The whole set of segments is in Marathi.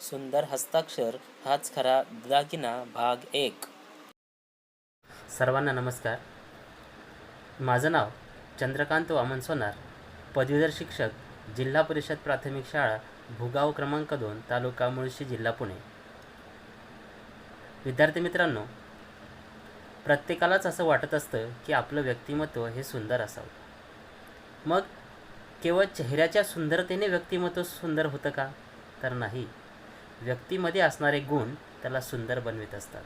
सुंदर हस्ताक्षर हाच खरा दागिना भाग एक. सर्वांना नमस्कार. माझं नाव चंद्रकांत वामन सोनार पदवीधर शिक्षक जिल्हा परिषद प्राथमिक शाळा भुगाव क्रमांक दोन तालुका मुळशी जिल्हा पुणे. विद्यार्थी मित्रांनो प्रत्येकालाच असं वाटत असतं की आपलं व्यक्तिमत्व हे सुंदर असावं. मग केवळ चेहऱ्याच्या सुंदरतेने व्यक्तिमत्व सुंदर होतं का? तर नाही. व्यक्तीमध्ये असणारे गुण त्याला सुंदर बनवित असतात.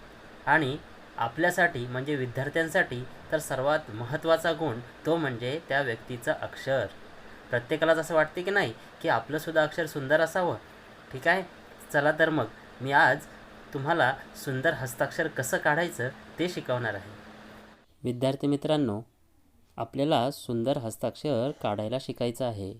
आणि आपल्यासाठी म्हणजे विद्यार्थ्यांसाठी तर सर्वात महत्त्वाचा गुण तो म्हणजे त्या व्यक्तीचं अक्षर. प्रत्येकालाच असं वाटते की नाही की आपलंसुद्धा अक्षर सुंदर असावं? ठीक आहे? चला तर मग मी आज तुम्हाला सुंदर हस्ताक्षर कसं काढायचं ते शिकवणार आहे. विद्यार्थी मित्रांनो आपल्याला सुंदर हस्ताक्षर काढायला शिकायचं आहे.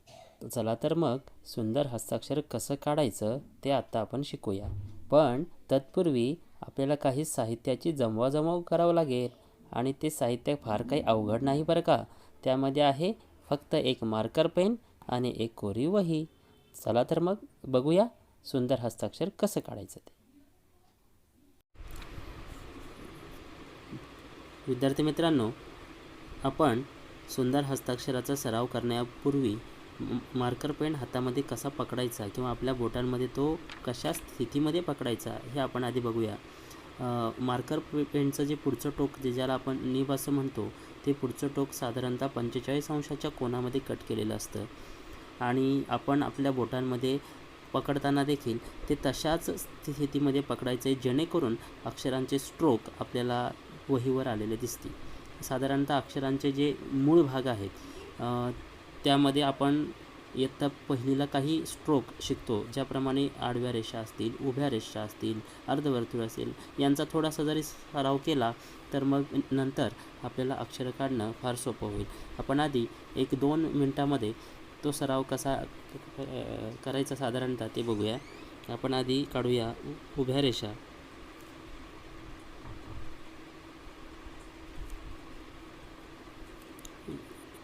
चला तर मग सुंदर हस्ताक्षर कसं काढायचं ते आत्ता आपण शिकूया. पण तत्पूर्वी आपल्याला काही साहित्याची जमवाजमव करावं लागेल आणि ते साहित्य फार काही अवघड नाही बरं का? त्यामध्ये आहे फक्त एक मार्कर पेन आणि एक कोरी वही. चला तर मग बघूया सुंदर हस्ताक्षर कसं काढायचं ते. विद्यार्थी मित्रांनो आपण सुंदर हस्ताक्षराचा सराव करण्यापूर्वी मार्कर पेन हातामध्ये कसा पकडायचा किंवा आपल्या बोटांमध्ये तो कशा स्थितीमध्ये पकडायचा हे आपण आधी बघूया. मार्कर पेनचं जे पुढचं टोक जे ज्याला आपण निब असं म्हणतो ते पुढचं टोक साधारणतः पंचेचाळीस अंशाच्या कोणामध्ये कट केलेलं असतं. आणि आपण आपल्या बोटांमध्ये पकडताना देखील ते तशाच स्थितीमध्ये पकडायचं आहे जेणेकरून अक्षरांचे स्ट्रोक आपल्याला वहीवर आलेले दिसतील. साधारणतः अक्षरांचे जे मूळ भाग आहेत त्यामध्ये आपण इयत्ता पहिलीला काही स्ट्रोक शिकतो ज्याप्रमाणे आडव्या रेषा असतील उभ्या रेषा असतील अर्धवर्तुळ असेल यांचा थोडासा जरी सराव केला तर मग नंतर आपल्याला अक्षरं काढणं फार सोपं होईल. आपण आधी एक दोन मिनटामध्ये तो सराव कसा करायचा साधारणतः ते बघूया. आपण आधी काढूया उभ्या रेषा.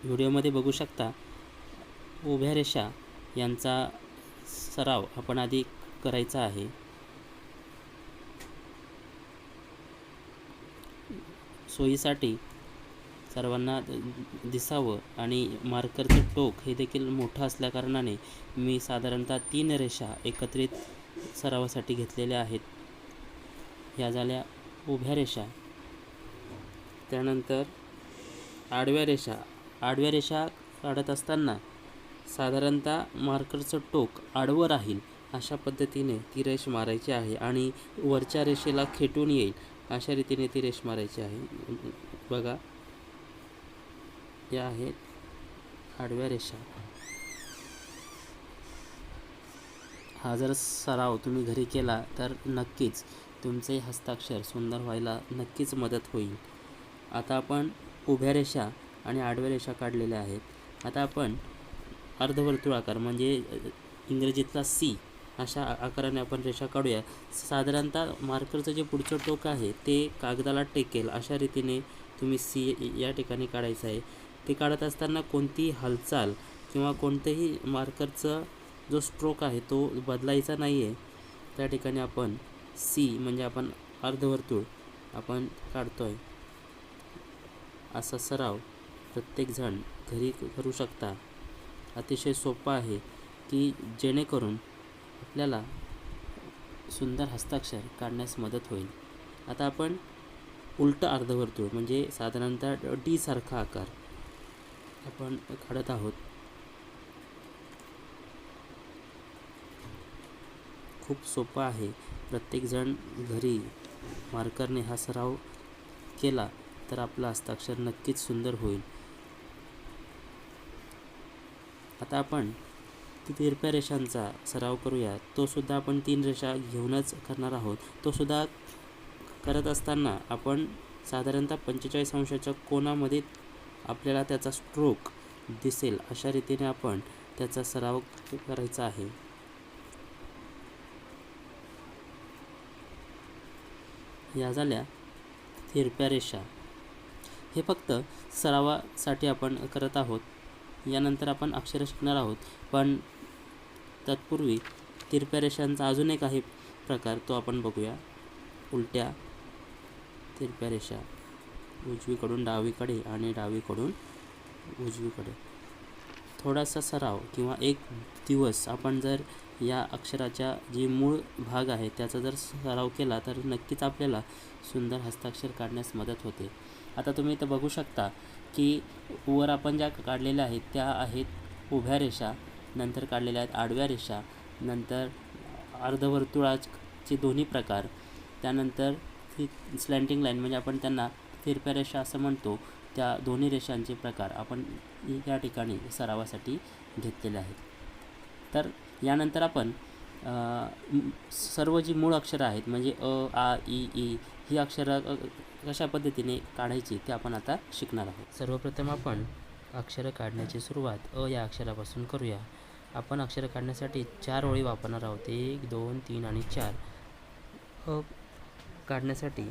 व्हिडिओमध्ये बघू शकता उभ्या रेषा यांचा सराव आपण आधी करायचा आहे. सोयीसाठी सर्वांना दिसावं आणि मार्करचं टोक हे देखील मोठं असल्याकारणाने मी साधारणतः तीन रेषा एकत्रित सरावासाठी घेतलेल्या आहेत. ह्या झाल्या उभ्या रेषा. त्यानंतर आडव्या रेषा आडव्या रेषा काढत असताना साधारणतः मार्करचं टोक आडवं राहील अशा पद्धतीने ती रेष मारायची आहे आणि वरच्या रेषेला खेटून येईल अशा रीतीने ती रेष मारायची आहे. बघा. या आहेत आडव्या रेषा. हा जर सराव तुम्ही घरी केला तर नक्कीच तुमचे हस्ताक्षर सुंदर व्हायला नक्कीच मदत होईल. आता आपण उभ्या रेषा आणि आडव्या रेषा काढलेल्या आहेत. आता आपण अर्धवर्तुळाकार म्हणजे इंग्रजीतला सी अशा आकाराने आपण रेषा काढूया. साधारणतः मार्करचं जे पुढचं टोक आहे ते कागदाला टेकेल. अशा रीतीने तुम्ही सी या ठिकाणी काढायचं आहे. ते काढत असताना कोणतीही हालचाल किंवा कोणतंही मार्करचा जो स्ट्रोक आहे तो बदलायचा नाही आहे त्या ठिकाणी आपण सी म्हणजे आपण अर्धवर्तुळ आपण काढतो आहे असा सराव प्रत्येकजण घरी करू शकता. अतिशय सोपं आहे की जेणेकरून आपल्याला सुंदर हस्ताक्षर काढण्यास मदत होईल. आता आपण उलटं अर्धवर्तुळ म्हणजे साधारणतः डीसारखा आकार आपण काढत आहोत. खूप सोपं आहे. प्रत्येकजण घरी मार्करने हा सराव केला तर आपला हस्ताक्षर नक्कीच सुंदर होईल. आता आपण ती तिरप्या रेषांचा सराव करूया. तोसुद्धा आपण तीन रेषा घेऊनच करणार आहोत. तोसुद्धा करत असताना आपण साधारणतः पंचेचाळीस अंशाच्या कोणामध्ये आपल्याला त्याचा स्ट्रोक दिसेल. अशा रीतीने आपण त्याचा सराव करायचा आहे. या झाल्या थिरप्या रेषा. हे फक्त सरावासाठी आपण करत आहोत. यानंतर आपण अक्षरं शिकणार आहोत. पण तत्पूर्वी तिरप्या रेषांचा अजून एक आहे प्रकार तो आपण बघूया. उलट्या तिरप्या रेषा उजवीकडून डावीकडे आणि डावीकडून उजवीकडे. थोडासा सराव किंवा एक दिवस आपण जर या अक्षराच्या जी मूळ भाग आहे त्याचा जर सराव केला तर नक्कीच आपल्याला सुंदर हस्ताक्षर काढण्यास मदत होते. आता तुम्ही इथं बघू शकता की वर आपण ज्या काढलेल्या आहेत त्या आहेत उभ्या रेषा नंतर काढलेल्या आहेत आडव्या रेषा नंतर अर्धवर्तुळाचे दोन्ही प्रकार त्यानंतर ही स्लँटिंग लाईन म्हणजे आपण त्यांना तिरप्या रेषा असं म्हणतो त्या दोन्ही रेषांचे प्रकार आपण या ठिकाणी सरावासाठी घेतलेले आहेत. तर यानंतर आपण सर्व जी मूळ अक्षरं आहेत म्हणजे अ आ ई ई ही अक्षरं कशा पद्धतीने काढायची ते आपण आता शिकणार आहोत. सर्वप्रथम आपण अक्षरं काढण्याची सुरुवात अ या अक्षरापासून करूया. आपण अक्षरं काढण्यासाठी चार ओळी वापरणार आहोत. एक दोन तीन आणि चार. अ काढण्यासाठी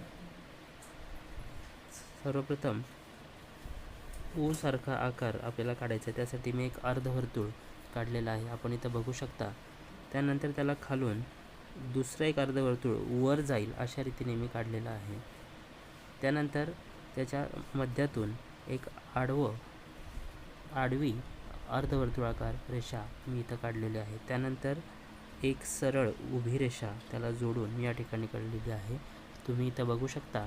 सर्वप्रथम ऊ सारखा आकार आपल्याला काढायचा आहे. त्यासाठी मी एक अर्धवर्तुळ काढलेला आहे. आपण इथं बघू शकता. त्यानंतर त्याला खालून दुसरं एक अर्धवर्तुळ वर जाईल अशा रीतीने मी काढलेलं आहे. त्यानंतर त्याच्या मध्यातून एक आडवं आडवी अर्धवर्तुळाकार रेषा मी इथं काढलेली आहे. त्यानंतर एक सरळ उभी रेषा त्याला जोडून मी या ठिकाणी काढलेली आहे. तुम्ही इथं बघू शकता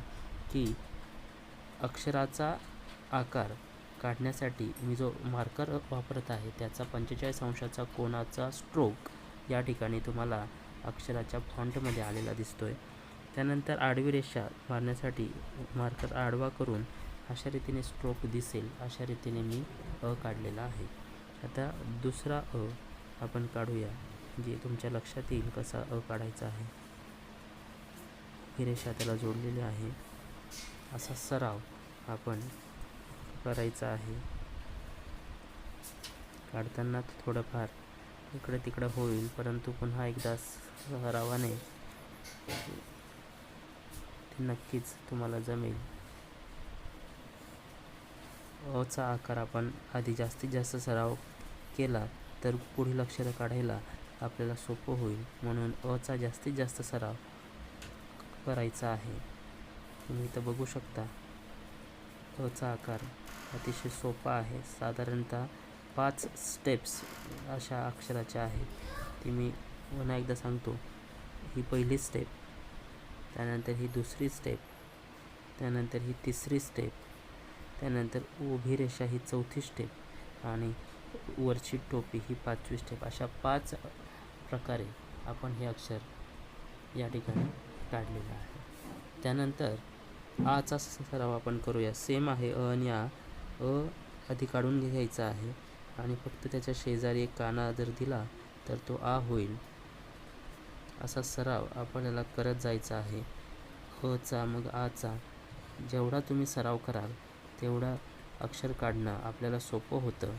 की अक्षराचा आकार काढण्यासाठी मी जो मार्कर वापरत आहे त्याचा पंचेचाळीस अंशाचा कोणाचा स्ट्रोक या ठिकाणी तुम्हाला अक्षराच्या फॉन्टमध्ये आलेला दिसतो आहे त्यानंतर आडवी रेषा मारण्यासाठी मार्कर आडवा करून अशा रीतीने स्ट्रोक दिसेल अशा रीतीने मी अ काढलेला आहे. आता दुसरा अ आपण काढूया जे तुमच्या लक्षात येईल कसा अ काढायचा आहे. ही रेषा त्याला जोडलेली आहे. असा सराव आपण करायचा आहे. काढताना थोडंफार इकडे तिकडं होईल परंतु पुन्हा एकदा सरावाने ते नक्कीच तुम्हाला जमेल. अचा आकार आपण आधी जास्तीत जास्त सराव केला तर पुढील अक्षरं काढायला आपल्याला सोपं होईल म्हणून अचा जास्तीत जास्त सराव करायचा आहे. तुम्ही इथं बघू शकता अचा आकार अतिशय सोपा आहे. साधारणतः पाच स्टेप्स अशा अक्षराच्या आहेत. ती मी पुन्हा एकदा सांगतो. ही पहिली स्टेप त्यानंतर ही दुसरी स्टेप त्यानंतर ही तिसरी स्टेप त्यानंतर उभी रेषा ही चौथी स्टेप आणि वरची टोपी ही पाचवी स्टेप अशा पाच प्रकारे आपण हे अक्षर या ठिकाणी काढलेलं आहे. त्यानंतर आचा सराव आपण करूया. सेम आहे अन या अ आधी काढून घ्यायचा आहे. आणि फक्त त्याच्या शेजारी एक काना जर दिला तर तो आ होईल. असा सराव आपल्याला करत जायचा आहे. अचा मग आचा जेवढा तुम्ही सराव कराल तेवढा अक्षर काढणं आपल्याला सोपं होतं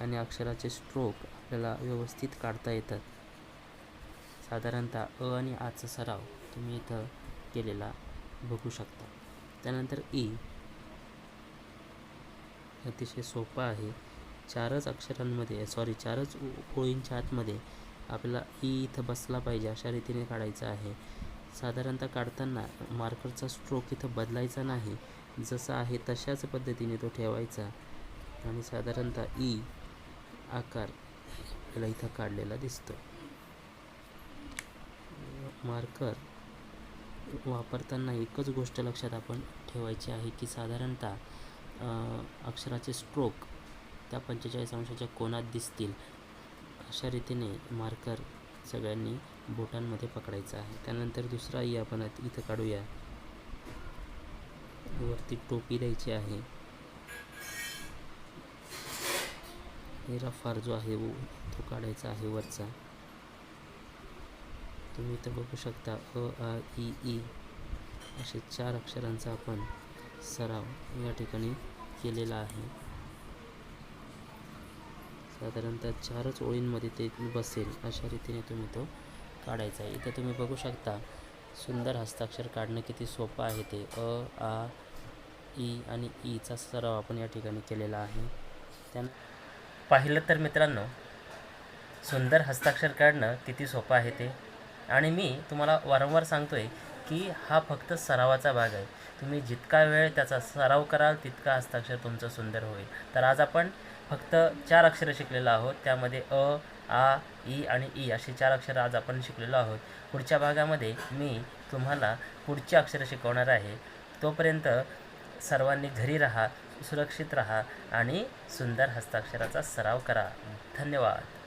आणि अक्षराचे स्ट्रोक आपल्याला व्यवस्थित काढता येतात. साधारणतः अ आणि आचा सराव तुम्ही इथं केलेला बघू शकता. त्यानंतर ई. अतिशय सोपा आहे. चारच अक्षरांमध्ये सॉरी चारच ओळींच्या आतमध्ये आपल्याला ई इथं बसला पाहिजे अशा रीतीने काढायचं आहे. साधारणतः काढताना मार्करचा स्ट्रोक इथं बदलायचा नाही. जसा आहे तशाच पद्धतीने तो ठेवायचा. आणि साधारणतः ई आकार आपल्याला इथं काढलेला दिसतो. मार्कर वापरताना एकच गोष्ट लक्षात आपण ठेवायची आहे की साधारणतः अक्षराचे स्ट्रोक त्या पंचेचाळीस अंशाच्या कोनात दिसतील. अशा रीतीने मार्कर सगळ्यांनी बोटांमध्ये पकडायचा आहे. त्यानंतर दुसरा ई आपण इथं काढूया. वरती टोपी द्यायची आहे. हे रफार जो आहे वो तो काढायचा आहे वरचा. तुम्ही इथं बघू शकता अ आ ई ई असे चार अक्षरांचा आपण सराव या ठिकाणी केलेला आहे. साधारणतः चारच ओळींमध्ये ते बसेल अशा रीतीने तुम्ही तो काढायचा आहे. इथं तुम्ही बघू शकता सुंदर हस्ताक्षर काढणं किती सोपं आहे ते. अ आ ई आणि ईचा सराव आपण या ठिकाणी केलेला आहे. त्यानं पाहिलं तर मित्रांनो सुंदर हस्ताक्षर काढणं किती सोपं आहे ते. आणि मी तुम्हाला वारंवार सांगतो आहे की हा फक्त सरावाचा भाग आहे. तुम्ही जितका वेळ त्याचा सराव कराल तितका हस्ताक्षर तुमचं सुंदर होईल. तर आज आपण फक्त चार अक्षरं शिकलेलो आहोत. त्यामध्ये अ आ ई आणि ई अशी चार अक्षरं आज आपण शिकलेलो आहोत. पुढच्या भागामध्ये मी तुम्हाला पुढची अक्षरं शिकवणार आहे. तोपर्यंत सर्वांनी घरी राहा सुरक्षित राहा आणि सुंदर हस्ताक्षराचा सराव करा. धन्यवाद.